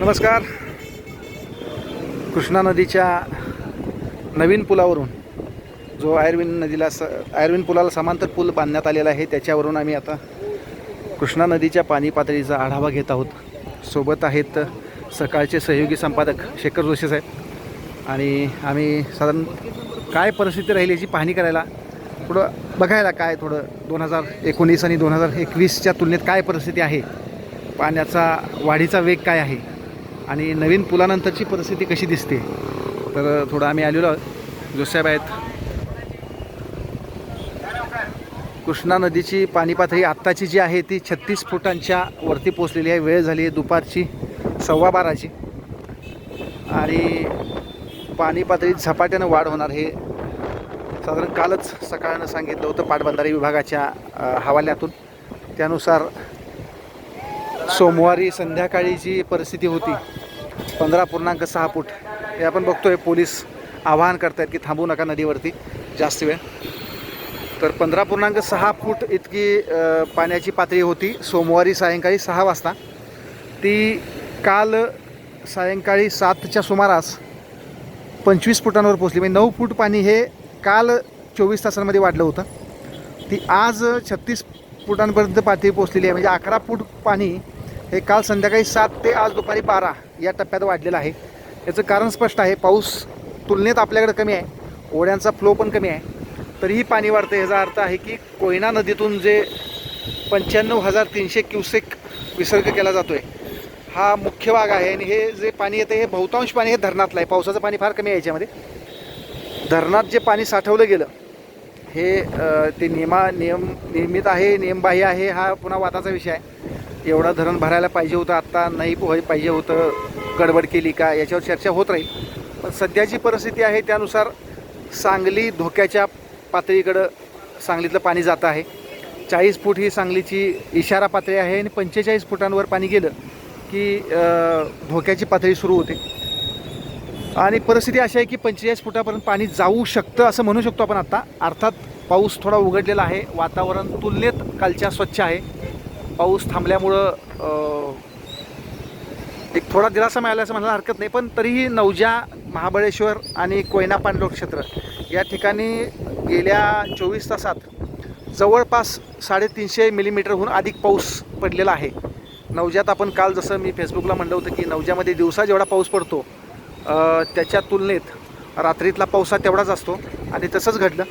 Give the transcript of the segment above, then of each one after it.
नमस्कार. कृष्णा नदीच्या नवीन पुलावरून जो आयर्विन नदीला स आयर्विन पुलाला समांतर पूल बांधण्यात आलेला आहे त्याच्यावरून आम्ही आता कृष्णा नदीच्या पाणी पातळीचा आढावा घेत आहोत. सोबत आहेत सकाळचे सहयोगी संपादक शेखर जोशी साहेब. आणि आम्ही साधारण काय परिस्थिती राहील याची पाहणी करायला थोडं बघायला काय थोडं दोन हजार एकोणीस आणि दोन हजार एकवीसच्या तुलनेत काय परिस्थिती आहे? पाण्याचा वाढीचा वेग काय आहे? आणि नवीन पुलानंतरची परिस्थिती कशी दिसते? तर थोडं आम्ही आलेलो आहोत. जोसाहेब आहेत. कृष्णा नदीची पाणी पातळी आत्ताची जी आहे ती छत्तीस फुटांच्या वरती पोचलेली आहे. वेळ झाली आहे दुपारची सव्वा बाराची. आणि पाणी पातळीत झपाट्यानं वाढ होणार हे साधारण कालच सकाळनं सांगितलं होतं पाटबंधारे विभागाच्या हवाल्यातून. त्यानुसार सोमवारी संध्याकाळी जी परिस्थिती होती पंधरा पूर्णांक सहा फूट. हे आपण बघतोय पोलीस आवाहन करतायत की थांबू नका नदीवरती जास्त वेळ. तर पंधरा पूर्णांक सहा फूट इतकी पाण्याची पातळी होती. सोमवारी सायंकाळी सहा वाजता. ती काल सायंकाळी सातच्या सुमारास पंचवीस फुटांवर पोचली म्हणजे नऊ फूट पाणी हे काल चोवीस तासांमध्ये वाढलं होतं. ती आज छत्तीस फुटांपर्यंत पातळी पोचलेली आहे. म्हणजे अकरा फूट पाणी हे काल संध्याकाळी सात ते आज दुपारी बारा या टप्प्यात वाढलेलं आहे. याचं कारण स्पष्ट आहे पाऊस तुलनेत आपल्याकडे कमी आहे ओढ्यांचा फ्लो पण कमी आहे. तरीही पाणी वाढतं याचा अर्थ आहे की कोयना नदीतून जे पंच्याण्णव हजार तीनशे क्युसेक विसर्ग केला जातो आहे हा मुख्य भाग आहे आणि हे जे पाणी येतं हे बहुतांश पाणी हे धरणातलं आहे. पावसाचं पाणी फार कमी आहे याच्यामध्ये. धरणात जे पाणी साठवलं गेलं हे ते नियमा नियम नियमित आहे नियमबाह्य आहे हा पुन्हा वादाचा विषय आहे. एवढं धरण भरायला पाहिजे होतं आत्ता नाही पोहाय पाहिजे होतं गडबड केली का याच्यावर चर्चा होत राहील. पण सध्याची परिस्थिती आहे त्यानुसार सांगली धोक्याच्या पातळीकडं सांगलीतलं पाणी जातं आहे. चाळीस फूट ही सांगलीची इशारा पातळी आहे आणि पंचेचाळीस फुटांवर पाणी गेलं की धोक्याची पातळी सुरू होते. आणि परिस्थिती अशी आहे की पंचेचाळीस फुटापर्यंत पाणी जाऊ शकतं असं म्हणू शकतो आपण आत्ता अर्थात पाऊस थोडा उघडलेला आहे वातावरण तुलनेत कालच्या स्वच्छ आहे. पाऊस थांबल्यामुळं एक थोडा दिलासा मिळाला असं म्हणायला हरकत नाही पण तरीही नवजा महाबळेश्वर आणि कोयना पाणलोट क्षेत्र या ठिकाणी गेल्या चोवीस तासात जवळपास साडेतीनशे मिलीमीटरहून अधिक पाऊस पडलेला आहे. नवजात आपण काल जसं मी फेसबुकला म्हणलं होतं की नवजामध्ये दिवसा जेवढा पाऊस पडतो त्याच्या तुलनेत रात्रीतला पाऊस हा तेवढाच असतो आणि तसंच घडलं.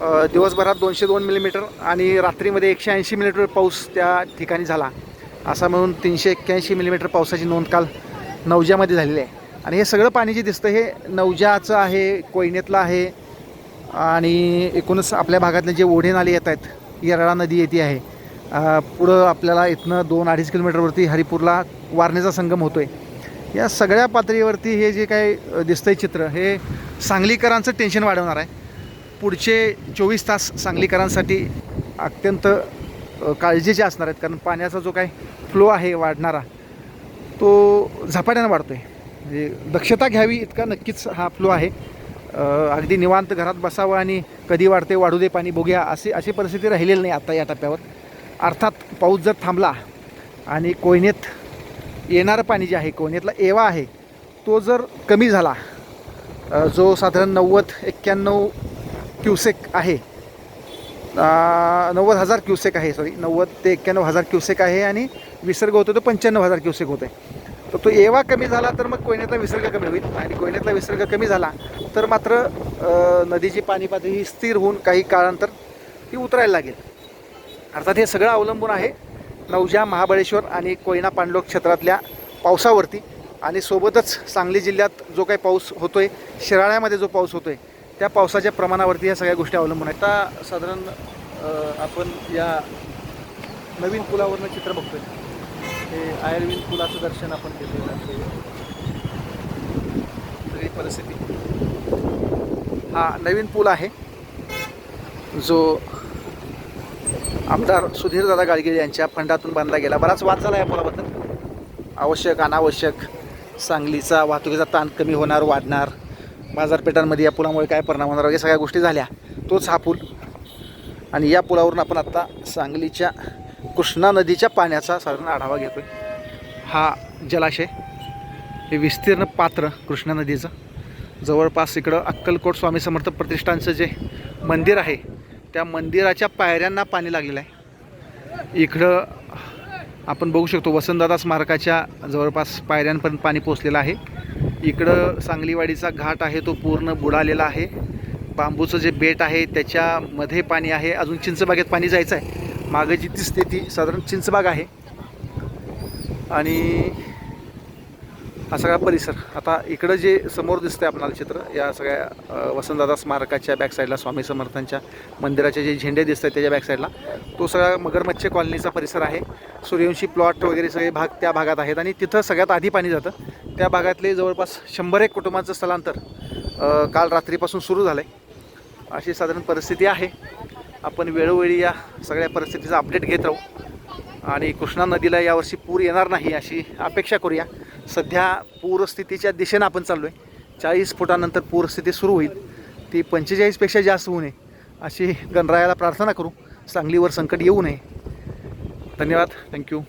दिवसभरात दोनशे दोन मिलीमीटर आणि रात्रीमध्ये एकशे ऐंशी मिलीमीटर पाऊस त्या ठिकाणी झाला. असा म्हणून तीनशे एक्क्याऐंशी मिलीमीटर पावसाची नोंद काल नवजामध्ये झालेली आहे. आणि हे सगळं पाणी जे दिसतं हे नवजाचं आहे कोयनेतलं आहे आणि एकूणच आपल्या भागातले जे ओढे नाले येत आहेत येरळा नदी येते आहे. पुढं आपल्याला इथनं दोन अडीच किलोमीटरवरती हरिपूरला वारणेचा संगम होतो आहे या सगळ्या पातळीवरती हे जे काही दिसतं दिसतंय चित्र हे सांगलीकरांचं टेन्शन वाढवणार आहे. पुढचे चोवीस तास सांगलीकरांसाठी अत्यंत काळजीचे असणार आहेत. कारण पाण्याचा जो काही फ्लो आहे वाढणारा तो झपाट्यानं वाढतो आहे म्हणजे दक्षता घ्यावी इतका नक्कीच हा फ्लो आहे. अगदी निवांत घरात बसावं आणि कधी वाढते वाढू दे पाणी बघूया अशी अशी परिस्थिती राहिलेली नाही आता या टप्प्यावर. अर्थात पाऊस जर थांबला आणि कोयनेत येणारं पाणी जे आहे कोयनेतला एवा आहे तो जर कमी झाला जो साधारण नव्वद एक्क्याण्णव क्युसेक आहे. नव्वद हजार क्युसेक आहे सॉरी नव्वद ते एक्क्याण्णव हजार क्युसेक आहे आणि विसर्ग होतो तो पंच्याण्णव हजार क्युसेक होतो आहे तर तो एवा कमी झाला तर मग कोयनेतला विसर्ग कमी होईल आणि कोयनेतला विसर्ग कमी झाला तर मात्र नदीची पाणी पातळी ही स्थिर होऊन काही काळानंतर ती उतरायला लागेल. अर्थात हे सगळं अवलंबून आहे नवजा महाबळेश्वर आणि कोयना पाणलोट क्षेत्रातल्या पावसावरती आणि सोबतच सांगली जिल्ह्यात जो काही पाऊस होतो आहे शिराळ्यामध्ये जो पाऊस होतो आहे त्या पावसाच्या प्रमाणावरती ह्या सगळ्या गोष्टी अवलंबून आहेत. आता साधारण आपण या नवीन पुलावरनं चित्र बघतोय. हे आयर्विन पुलाचं दर्शन आपण घेतलेलं आहे सगळी परिस्थिती. हा नवीन पूल आहे. जो आमदार सुधीरदादा गाडगिळ यांच्या फंडातून बांधला गेला. बराच वाद झाला या पुलाबद्दल. आवश्यक अनावश्यक सांगलीचा वाहतुकीचा ताण कमी होणार वाढणार. बाजारपेठांमध्ये या पुलामुळे काय परिणाम होणार वगैरे सगळ्या गोष्टी झाल्या. तोच हा पूल. आणि या पुलावरून आपण आत्ता सांगलीच्या कृष्णा नदीच्या पाण्याचा साधारण आढावा घेतो हा जलाशय हे विस्तीर्ण पात्र कृष्णा नदीचं. जवळपास इकडं अक्कलकोट स्वामी समर्थ प्रतिष्ठानचं जे मंदिर आहे त्या मंदिराच्या पायऱ्यांना पाणी लागलेलं आहे. इकडं आपण बघू शकतो वसंतदादा स्मारकाच्या जवळपास पायऱ्यांपर्यंत पाणी पोचलेलं आहे. इकडं सांगलीवाडीचा घाट आहे तो पूर्ण बुडालेला आहे. बांबूचं जे बेट आहे त्याच्यामध्ये पाणी आहे. अजून चिंचबागेत पाणी जायचं आहे. मागं जी दिसते ती साधारण चिंचबाग आहे. आणि हा सगळा परिसर. आता इकडं जे समोर दिसतंय आपणाला चित्र या सगळ्या वसंतदादा स्मारकाच्या बॅकसाईडला स्वामी समर्थांच्या मंदिराचे जे झेंडे दिसत आहेत त्याच्या बॅकसाईडला तो सगळा मगरमच्छ कॉलनीचा परिसर आहे. सूर्यवंशी प्लॉट वगैरे सगळे भाग त्या भागात आहेत आणि तिथं सगळ्यात आधी पाणी जातं. त्या भागातले जवळपास शंभर एक कुटुंबांचं स्थलांतर काल रात्रीपासून सुरू झालं आहे अशी साधारण परिस्थिती आहे. आपण वेळोवेळी या सगळ्या परिस्थितीचा अपडेट घेत राहू. आणि कृष्णा नदीला यावर्षी पूर येणार नाही अशी अपेक्षा करूया. सध्या पूरस्थितीच्या दिशेनं आपण चाललो आहे चाळीस फुटानंतर पूरस्थिती सुरू होईल. ती पंचेचाळीसपेक्षा जास्त होऊ नये अशी गणरायाला प्रार्थना करू. सांगलीवर संकट येऊ नये. धन्यवाद. थँक्यू